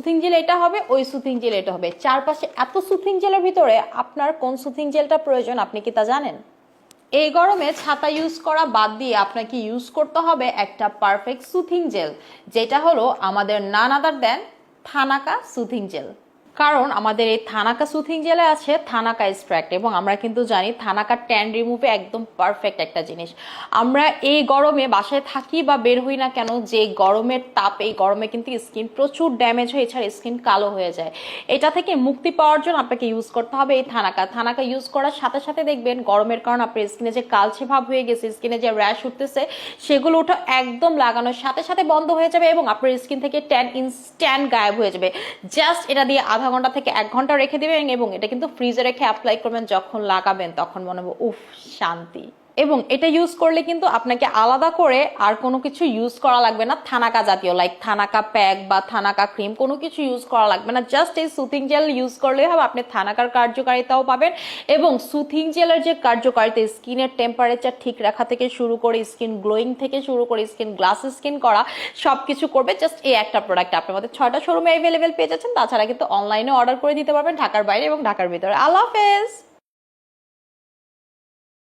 Soothing jail এটা হবে, ওই সুথিং জেল এটা হবে। চারপাশে এত সুথিং জেলের ভিতরে আপনার কোন সুথিং জেলটা প্রয়োজন আপনি কি তা জানেন? এই গরমে ছাতা ইউজ করা বাদ দিয়ে আপনাকে ইউজ করতে হবে একটা পারফেক্ট সুথিং জেল, যেটা হলো আমাদের নানাদার দেন থানাকা সুথিং জেল। কারণ আমাদের এই থানাকা সুথিং জেলে আছে থানাকা এক্সট্র্যাক্ট এবং আমরা কিন্তু জানি থানাকা ট্যান রিমুভে একদম পারফেক্ট একটা জিনিস। আমরা এই গরমে বাসায় থাকি বা বের হই না কেন, যে গরমের তাপ, এই গরমে কিন্তু স্কিন প্রচুর ড্যামেজ হয়ে, এছাড়া স্কিন কালো হয়ে যায়। এটা থেকে মুক্তি পাওয়ার জন্য আপনাকে ইউজ করতে হবে এই থানাকা। থানাকা ইউজ করার সাথে সাথে দেখবেন গরমের কারণে আপনার স্কিনে যে কালচে ভাব হয়ে গেছে স্কিনে যে র্যাশ উঠতেছে, সেগুলো ওঠা একদম লাগানোর সাথে সাথে বন্ধ হয়ে যাবে এবং আপনার স্কিন থেকে ট্যান ইনস্ট্যান্ট গায়েব হয়ে যাবে। জাস্ট এটা দিয়ে আধা ঘণ্টা থেকে এক ঘণ্টা রেখে দেবেন এবং এটা কিন্তু ফ্রিজে রেখে অ্যাপ্লাই করবেন যখন লাগাবেন, তখন মনে হবে, উফ, শান্তি। এবং এটা ইউজ করলে কিন্তু আপনাকে আলাদা করে আর কোনো কিছু ইউজ করা লাগবে না। থানাকা জাতীয় লাইক থানাকা প্যাক বা থানাকা ক্রিম কোনো কিছু ইউজ করা লাগবে না। জাস্ট এই সুথিং জেল ইউজ করলেই হবে। আপনি থানাকার কার্যকারিতাও পাবেন এবং সুথিং জেলের যে কার্যকারিতা স্কিনের টেম্পারেচার ঠিক রাখা থেকে শুরু করে স্কিন গ্লোয়িং থেকে শুরু করে স্কিন গ্লাস স্কিন করা সব কিছু করবে। জাস্ট এই একটা প্রোডাক্ট আপনার মধ্যে ছয়টা শোরুমে অ্যাভেলেবেল পেয়ে যাচ্ছেন। তাছাড়া কিন্তু অনলাইনে অর্ডার করে দিতে পারবেন ঢাকার বাইরে এবং ঢাকার ভিতরে। আল্লাহ হাফেজ!